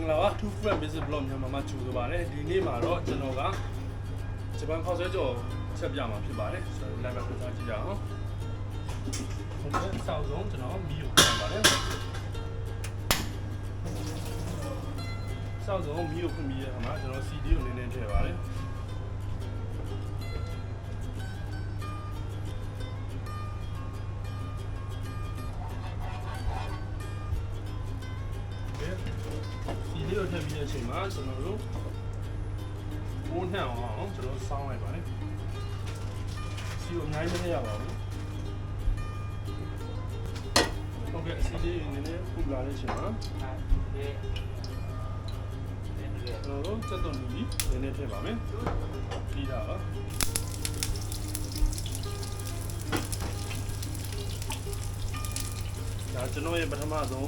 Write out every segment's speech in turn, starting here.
င်္ဂလာပါ2 friend business blog မြန်မာမှာကြိုဆိုပါတယ်ဒီနေ့မှာတော့ကျွန်တော်ကဂျပန်ခေါက်ဆွဲကြော်ချက်ပြမှာဖြစ်ပါတယ်ဆိုတော့ live ကိုစားကြည့်ကြအောင်ဟုတ်ကဲ့အဆောက်ဆုံးကျွန်တော်မီးကိုပြန်ပါတယ်အဆောက်ဆုံးမီးကိုဖွင့်ပြီးရခါမှာကျွန်တော် CD ကိုနည်းနည်းထည့်ပါတယ် လေးကိုထည့်ပြီးတဲ့အချိန်မှာကျွန်တော်တို့ဘိုးနှံအောင်ကျွန်တော်စောင်းလိုက်ပါတယ်စီကိုအများကြီးမထည့်ရပါဘူးဟုတ်ကဲ့စီလေးနည်းနည်းပူလာတဲ့အချိန်မှာကျွန်တော်တို့စက်သွန်နီနည်းနည်းထည့်ပါမယ်ပြီးတာပါဒါကျွန်တော်ရဲ့ပထမဆုံး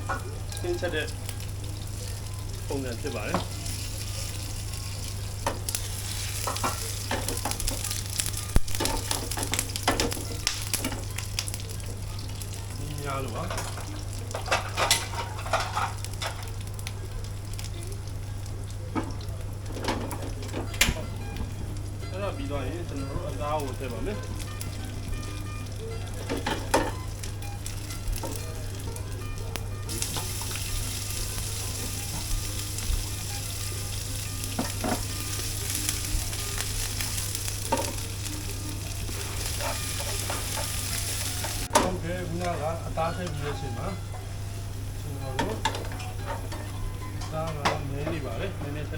သင်ချက်တဲ့ ပုံစံဖြစ်ပါတယ်ဒီများလို့ပါအဲ့တော့ပြီးတော့ရင်ကျွန်တော်တို့အသားကိုထည့်ပါမယ် ခုနကအသားထည့်ပြီးတဲ့အချိန်မှာကျွန်တော်တို့သားကနည်းနေပါလေနည်းန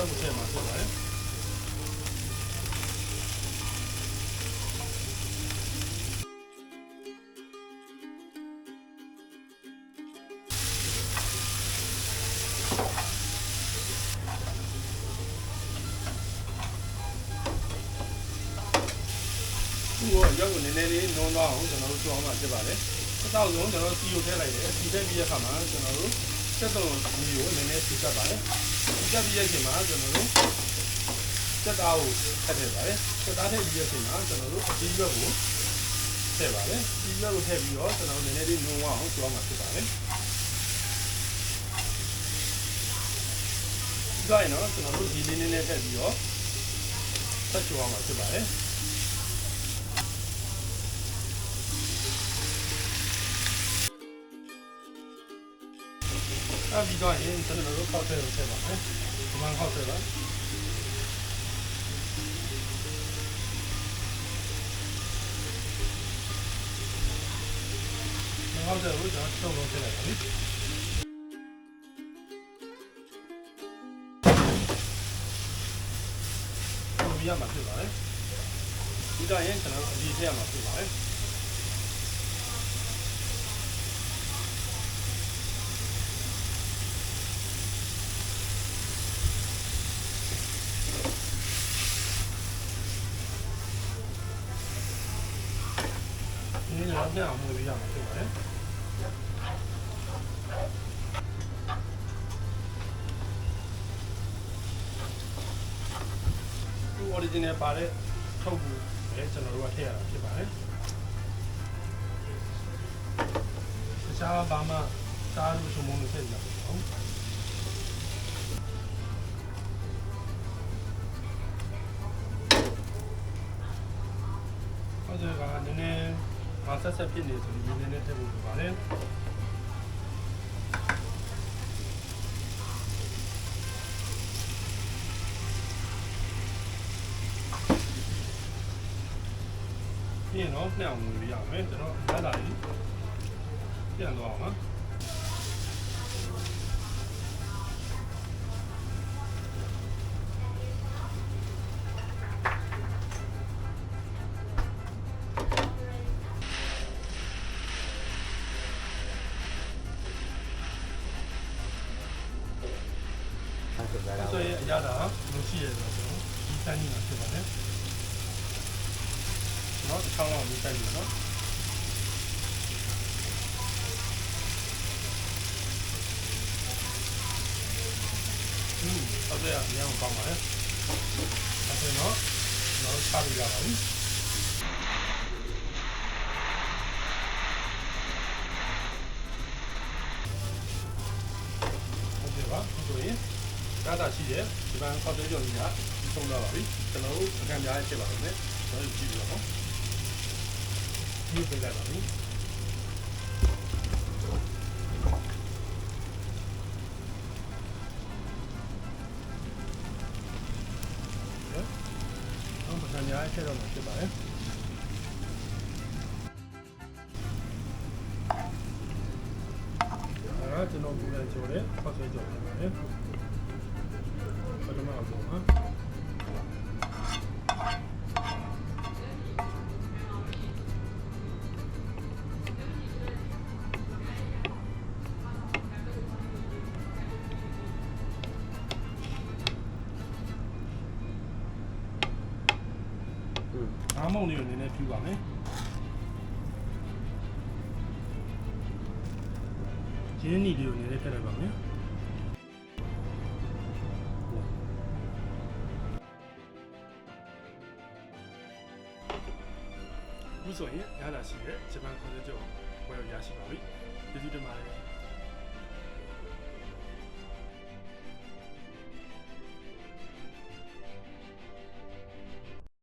ည်းထည့်ထည့်ပါမယ်ကျွန်တော်တပွဲစားပါဒါရင်ကျွန်တော်တို့ပူလာတဲ့ချိန်မှာရောက်တဲ့မှာဖြစ်ပါတယ်ဒီကိုရောက်ကိုနည်းနည်းလေးနုံသွားအောင်ကျွန်တော်တို့ကြောင်းမှာဖြစ်ပါတယ်။အတော့ဆုံးကျွန်တော်စီကိုထည့်လိုက်တယ်။စီထည့်ပြီးတဲ့အခါမှာကျွန်တော်တို့စက်တုံးမီကိုနည်းနည်းစီကပ်ပါတယ်။ စီကပ်ပြီးတဲ့အချိန်မှာကျွန်တော်တို့စက်သားကိုထည့်ထည့်ပါတယ်။စက်သားထည့်ပြီးတဲ့အချိန်မှာကျွန်တော်တို့အကြီးရွက်ကိုထည့်ပါတယ်။အကြီးရွက်ကိုထည့်ပြီးတော့ကျွန်တော်တို့နည်းနည်းလေးနုံအောင်ကြောင်းမှာဖြစ်ပါတယ်။ဒီကရင်တော့ကျွန်တော်တို့ဒီလေးနည်းနည်းထည့်ပြီးတော့ဆက်ကြောင်းမှာဖြစ်ပါတယ်။ အဲ့ပြီးတော့ရင်ကျွန်တော်တို့ခောက်ထဲကိုထည့်ပါမယ်ဒီမှာခောက်ထဲပါခောက်ထဲကိုကျွန်တော်ထုတ်လို့ထည့်လိုက်ပါမယ်ပုံပြရမှာဖြစ်ပါတယ်ဒီတော့ရင်ကျွန်တော်အဒီထည့်ရမှာဖြစ်ပါတယ် ဒီနေ့တော့ညအောင်မှုပြရမှာဖြစ်ပါတယ်ဒီ original ပါတဲ့ထုတ်ဘူးပဲကျွန်တော်တို့ကထည့်ရတာဖြစ်ပါတယ်တခြားဘာမှစားလို့ချုံမုံလို့ထည့်ရမှာပေါ့ဟုတ် မဆက်ဆက်ဖြစ်နေဆိုရင်နည်းနည်းထည့်ဖို့လိုပါတယ်ပြီးရင်တော့နှောင်ဝင်ရမယ်ကျွန်တော်လက်လာကြီးပြန်သွားအောင်နော် 2단이라서 2단이 들어가네 어? 상황 2단이라서 어서야 그냥 가마요 앞에 넣어 넣어 차를 가마요 Thank you. တော့တော့ချပြရပါပြီဟုတ်ကဲ့ပါဆိုရင်ဒါသာရှိရဲ့ဒီဘန်ခေါက်တဲ့ကြော်ကြီးကသုံးလာပါပြီကျွန်တော်တို့အကန့်ကြားဖြစ်ပါလိမ့်မယ်ကျွန်တော်ကြည့်ပြတော့ဒီပြလိုက်ပါပြီဟုတ်ပါကြားရဲ့ချက်တော့ဖြစ်ပါတယ်အဲကျွန်တော်ပြောလိုက်ကြတယ်ခေါက်တဲ့ကြော်ကြီးပါတယ်ပထမ အဆုံးဟာအားမုံလေးကိုနည်းနည်းဖြူပါမယ်ရင်းနီလေးကို အခုဆိုရင်ရလာရှိတဲ့ဂျပန်ခေါ်တဲ့ကြော်ဝယ်ရရှိပါပြီကျေးဇူးတင်ပါတယ်